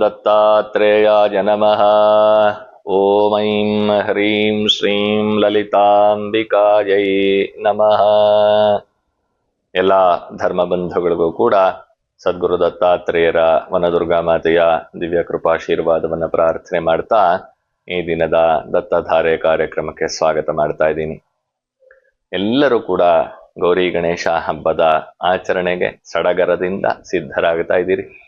ದತ್ತಾತ್ರೇಯಾಯ ನಮಃ. ಓಂ ಐಂ ಹ್ರೀಂ ಶ್ರೀಂ ಲಲಿತಾಂಬಿಕಾಯೈ ನಮಃ ಎಲ್ಲ ಧರ್ಮ ಬಂಧುಗಳಿಗೂ ಕೂಡ ಸದ್ಗುರು ದತ್ತಾತ್ರೇಯರ ವನದುರ್ಗಾ ಮಾತೆಯ ದಿವ್ಯ ಕೃಪಾಶೀರ್ವಾದವನ್ನು ಪ್ರಾರ್ಥನೆ ಮಾಡ್ತಾ ಈ ದಿನದ ದತ್ತಧಾರೆ ಕಾರ್ಯಕ್ರಮಕ್ಕೆ ಸ್ವಾಗತ ಮಾಡ್ತಾ ಇದ್ದೀನಿ. ಎಲ್ಲರೂ ಕೂಡ ಗೌರಿ ಗಣೇಶ ಹಬ್ಬದ ಆಚರಣೆಗೆ ಸಡಗರದಿಂದ ಸಿದ್ಧರಾಗ್ತಾ ಇದ್ದೀರಿ.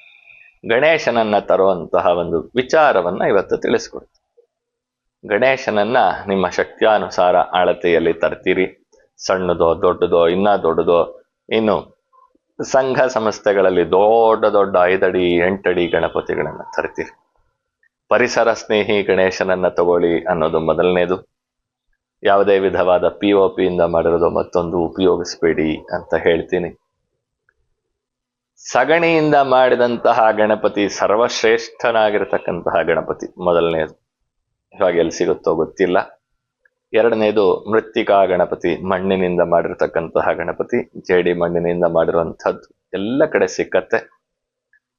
ಗಣೇಶನನ್ನ ತರುವಂತಹ ಒಂದು ವಿಚಾರವನ್ನ ಇವತ್ತು ತಿಳಿಸ್ಕೊಡ್ತೀವಿ ಗಣೇಶನನ್ನ ನಿಮ್ಮ ಶಕ್ತಿಯಾನುಸಾರ ಅಳತೆಯಲ್ಲಿ ತರ್ತೀರಿ. ಸಣ್ಣದೋ, ದೊಡ್ಡದೋ, ಇನ್ನ ದೊಡ್ಡದೋ, ಇನ್ನು ಸಂಘ ಸಂಸ್ಥೆಗಳಲ್ಲಿ ದೊಡ್ಡ ದೊಡ್ಡ ಐದಡಿ, ಎಂಟಡಿ ಗಣಪತಿಗಳನ್ನ ತರ್ತೀರಿ. ಪರಿಸರ ಸ್ನೇಹಿ ಗಣೇಶನನ್ನ ತಗೊಳ್ಳಿ ಅನ್ನೋದು ಮೊದಲನೇದು. ಯಾವುದೇ ವಿಧವಾದ ಪಿ ಒ ಪಿಯಿಂದ ಮಾಡಿರೋದು ಮತ್ತೊಂದು ಉಪಯೋಗಿಸ್ಬೇಡಿ ಅಂತ ಹೇಳ್ತೀನಿ. ಸಗಣಿಯಿಂದ ಮಾಡಿದಂತಹ ಗಣಪತಿ ಸರ್ವಶ್ರೇಷ್ಠನಾಗಿರತಕ್ಕಂತಹ ಗಣಪತಿ. ಮೊದಲನೆಯದು ಇವಾಗ ಎಲ್ಲಿ ಸಿಗುತ್ತೋ ಗೊತ್ತಿಲ್ಲ. ಎರಡನೇದು ಮೃತ್ತಿಕಾ ಗಣಪತಿ, ಮಣ್ಣಿನಿಂದ ಮಾಡಿರ್ತಕ್ಕಂತಹ ಗಣಪತಿ, ಜೇಡಿ ಮಣ್ಣಿನಿಂದ ಮಾಡಿರುವಂಥದ್ದು. ಎಲ್ಲ ಕಡೆ ಸಿಕ್ಕತ್ತೆ.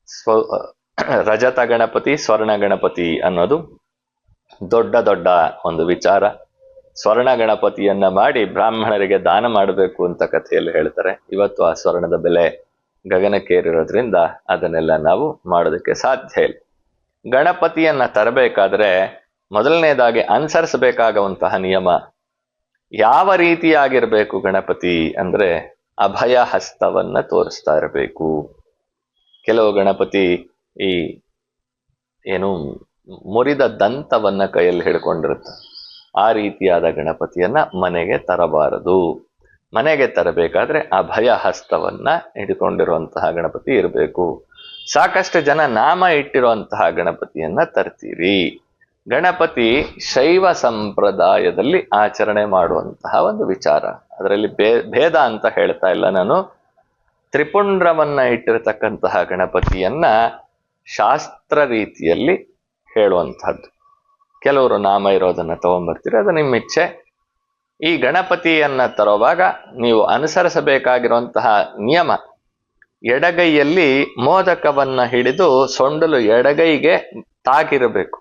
ಸ್ವ, ರಜತ ಗಣಪತಿ, ಸ್ವರ್ಣ ಗಣಪತಿ ಅನ್ನೋದು ದೊಡ್ಡ ದೊಡ್ಡ ಒಂದು ವಿಚಾರ. ಸ್ವರ್ಣ ಗಣಪತಿಯನ್ನ ಮಾಡಿ ಬ್ರಾಹ್ಮಣರಿಗೆ ದಾನ ಮಾಡಬೇಕು ಅಂತ ಕಥೆಯಲ್ಲಿ ಹೇಳ್ತಾರೆ. ಇವತ್ತು ಆ ಸ್ವರ್ಣದ ಬೆಲೆ ಗಗನಕ್ಕೇರಿರೋದ್ರಿಂದ ಅದನ್ನೆಲ್ಲ ನಾವು ಮಾಡೋದಕ್ಕೆ ಸಾಧ್ಯ ಇಲ್ಲ. ಗಣಪತಿಯನ್ನ ತರಬೇಕಾದ್ರೆ ಮೊದಲನೇದಾಗಿ ಅನುಸರಿಸಬೇಕಾಗುವಂತಹ ನಿಯಮ ಯಾವ ರೀತಿಯಾಗಿರ್ಬೇಕು ಗಣಪತಿ ಅಂದ್ರೆ ಅಭಯ ಹಸ್ತವನ್ನ ತೋರಿಸ್ತಾ ಇರಬೇಕು. ಕೆಲವು ಗಣಪತಿ ಈ ಏನು ಮುರಿದ ದಂತವನ್ನ ಕೈಯಲ್ಲಿ ಹಿಡ್ಕೊಂಡಿರುತ್ತೆ. ಆ ರೀತಿಯಾದ ಗಣಪತಿಯನ್ನ ಮನೆಗೆ ತರಬಾರದು. ಮನೆಗೆ ತರಬೇಕಾದ್ರೆ ಭಯ ಹಸ್ತವನ್ನ ಹಿಡ್ಕೊಂಡಿರುವಂತಹ ಗಣಪತಿ ಇರಬೇಕು. ಸಾಕಷ್ಟು ಜನ ನಾಮ ಇಟ್ಟಿರುವಂತಹ ಗಣಪತಿಯನ್ನ ತರ್ತೀರಿ. ಗಣಪತಿ ಶೈವ ಸಂಪ್ರದಾಯದಲ್ಲಿ ಆಚರಣೆ ಮಾಡುವಂತಹ ಒಂದು ವಿಚಾರ. ಅದರಲ್ಲಿ ಭೇದ ಅಂತ ಹೇಳ್ತಾ ಇಲ್ಲ ನಾನು. ತ್ರಿಪುಂಡ್ರವನ್ನ ಇಟ್ಟಿರತಕ್ಕಂತಹ ಗಣಪತಿಯನ್ನ ಶಾಸ್ತ್ರ ರೀತಿಯಲ್ಲಿ ಹೇಳುವಂತಹದ್ದು. ಕೆಲವರು ನಾಮ ಇರೋದನ್ನ ತಗೊಂಡ್ಬರ್ತೀರಿ ಅದು ನಿಮ್ಮ ಇಚ್ಛೆ ಈ ಗಣಪತಿಯನ್ನ ತರುವಾಗ ನೀವು ಅನುಸರಿಸಬೇಕಾಗಿರುವಂತಹ ನಿಯಮ, ಎಡಗೈಯಲ್ಲಿ ಮೋದಕವನ್ನ ಹಿಡಿದು ಸೊಂಡಲು ಎಡಗೈಗೆ ತಾಕಿರಬೇಕು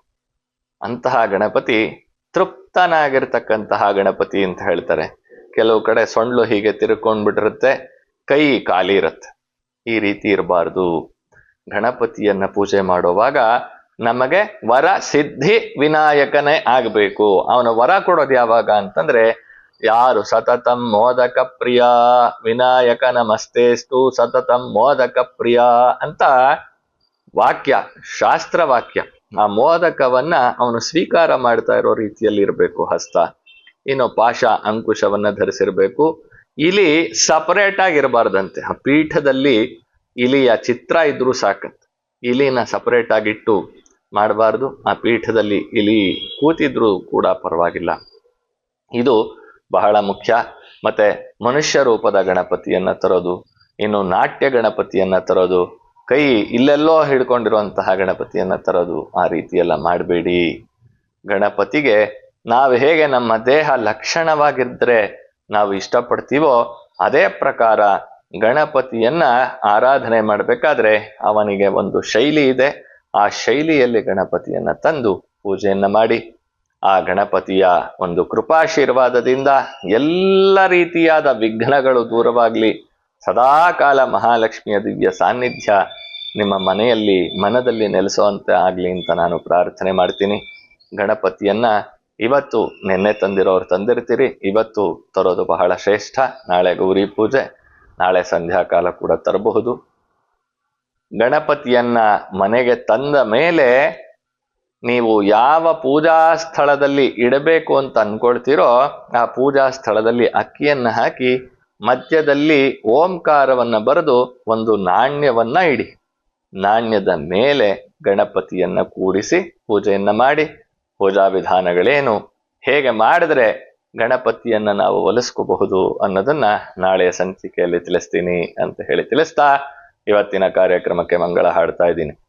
ಅಂತಹ ಗಣಪತಿ ತೃಪ್ತನಾಗಿರ್ತಕ್ಕಂತಹ ಗಣಪತಿ ಅಂತ ಹೇಳ್ತಾರೆ. ಕೆಲವು ಕಡೆ ಸೊಂಡ್ಲು ಹೀಗೆ ತಿರ್ಕೊಂಡ್ಬಿಟ್ಟಿರುತ್ತೆ, ಕೈ ಖಾಲಿ ಇರುತ್ತೆ. ಈ ರೀತಿ ಇರಬಾರ್ದು. ಗಣಪತಿಯನ್ನ ಪೂಜೆ ಮಾಡುವಾಗ ನಮಗೆ ವರ ಸಿದ್ಧಿ ವಿನಾಯಕನೇ ಆಗಬೇಕು. ಅವನ ವರ ಕೊಡೋದು ಯಾವಾಗ ಅಂತಂದ್ರೆ ಯಾರು ಸತತಂ ಮೋದಕ ಪ್ರಿಯ ವಿನಾಯಕ ನಮಸ್ತೇಸ್ತು ಸತತಂ ಮೋದಕ ಪ್ರಿಯ ಅಂತ ವಾಕ್ಯ, ಶಾಸ್ತ್ರ ವಾಕ್ಯ. ಆ ಮೋದಕವನ್ನ ಅವನು ಸ್ವೀಕಾರ ಮಾಡ್ತಾ ಇರೋ ರೀತಿಯಲ್ಲಿ ಇರಬೇಕು ಹಸ್ತ. ಇನ್ನು ಪಾಶ ಅಂಕುಶವನ್ನ ಧರಿಸಿರ್ಬೇಕು. ಇಲಿ ಸಪರೇಟ್ ಆಗಿರಬಾರ್ದಂತೆ ಆ ಪೀಠದಲ್ಲಿ ಇಲಿಯ ಚಿತ್ರ ಇದ್ರೂ ಸಾಕತ್. ಇಲಿನ ಸಪರೇಟ್ ಆಗಿಟ್ಟು ಮಾಡಬಾರ್ದು. ಆ ಪೀಠದಲ್ಲಿ ಇಲಿ ಕೂತಿದ್ರೂ ಕೂಡ ಪರವಾಗಿಲ್ಲ. ಇದು ಬಹಳ ಮುಖ್ಯ. ಮತ್ತೆ ಮನುಷ್ಯ ರೂಪದ ಗಣಪತಿಯನ್ನ ತರೋದು, ಇನ್ನು ನಾಟ್ಯ ಗಣಪತಿಯನ್ನ ತರೋದು, ಕೈ ಇಲ್ಲೆಲ್ಲೋ ಹಿಡ್ಕೊಂಡಿರುವಂತಹ ಗಣಪತಿಯನ್ನ ತರೋದು ಆ ರೀತಿಯೆಲ್ಲ ಮಾಡಬೇಡಿ. ಗಣಪತಿಗೆ ನಾವು ಹೇಗೆ ನಮ್ಮ ದೇಹ ಲಕ್ಷಣವಾಗಿದ್ದರೆ ನಾವು ಇಷ್ಟಪಡ್ತೀವೋ ಅದೇ ಪ್ರಕಾರ ಗಣಪತಿಯನ್ನ ಆರಾಧನೆ ಮಾಡಬೇಕಾದ್ರೆ ಅವನಿಗೆ ಒಂದು ಶೈಲಿ ಇದೆ. ಆ ಶೈಲಿಯಲ್ಲಿ ಗಣಪತಿಯನ್ನ ತಂದು ಪೂಜೆಯನ್ನ ಮಾಡಿ. ಆ ಗಣಪತಿಯ ಒಂದು ಕೃಪಾಶೀರ್ವಾದದಿಂದ ಎಲ್ಲ ರೀತಿಯಾದ ವಿಘ್ನಗಳು ದೂರವಾಗಲಿ, ಸದಾಕಾಲ ಮಹಾಲಕ್ಷ್ಮಿಯ ದಿವ್ಯ ಸಾನ್ನಿಧ್ಯ ನಿಮ್ಮ ಮನೆಯಲ್ಲಿ, ಮನದಲ್ಲಿ ನೆಲೆಸುವಂತೆ ಆಗಲಿ ಅಂತ ನಾನು ಪ್ರಾರ್ಥನೆ ಮಾಡ್ತೀನಿ. ಗಣಪತಿಯನ್ನ ಇವತ್ತು ನಿನ್ನೆ ತಂದಿರೋರು ತಂದಿರ್ತೀರಿ, ಇವತ್ತು ತರೋದು ಬಹಳ ಶ್ರೇಷ್ಠ. ನಾಳೆ ಗೌರಿ ಪೂಜೆ, ನಾಳೆ ಸಂಧ್ಯಾಕಾಲ ಕೂಡ ತರಬಹುದು. ಗಣಪತಿಯನ್ನ ಮನೆಗೆ ತಂದ ಮೇಲೆ ನೀವು ಯಾವ ಪೂಜಾ ಸ್ಥಳದಲ್ಲಿ ಇಡಬೇಕು ಅಂತ ಅನ್ಕೊಳ್ತೀರೋ ಆ ಪೂಜಾ ಸ್ಥಳದಲ್ಲಿ ಅಕ್ಕಿಯನ್ನು ಹಾಕಿ ಮಧ್ಯದಲ್ಲಿ ಓಂಕಾರವನ್ನ ಬರೆದು ಒಂದು ನಾಣ್ಯವನ್ನ ಇಡಿ. ನಾಣ್ಯದ ಮೇಲೆ ಗಣಪತಿಯನ್ನ ಕೂರಿಸಿ ಪೂಜೆಯನ್ನ ಮಾಡಿ. ಪೂಜಾ ವಿಧಾನಗಳೇನು? ಹೇಗೆ ಮಾಡಿದ್ರೆ ಗಣಪತಿಯನ್ನ ನಾವು ಒಲಿಸ್ಕೋಬಹುದು ಅನ್ನೋದನ್ನ ನಾಳೆಯ ಸಂಚಿಕೆಯಲ್ಲಿ ತಿಳಿಸ್ತೀನಿ ಅಂತ ಹೇಳಿ ತಿಳಿಸ್ತಾ ಇವತ್ತಿನ ಕಾರ್ಯಕ್ರಮಕ್ಕೆ ಮಂಗಳ ಹಾಡ್ತಾ ಇದ್ದೀನಿ.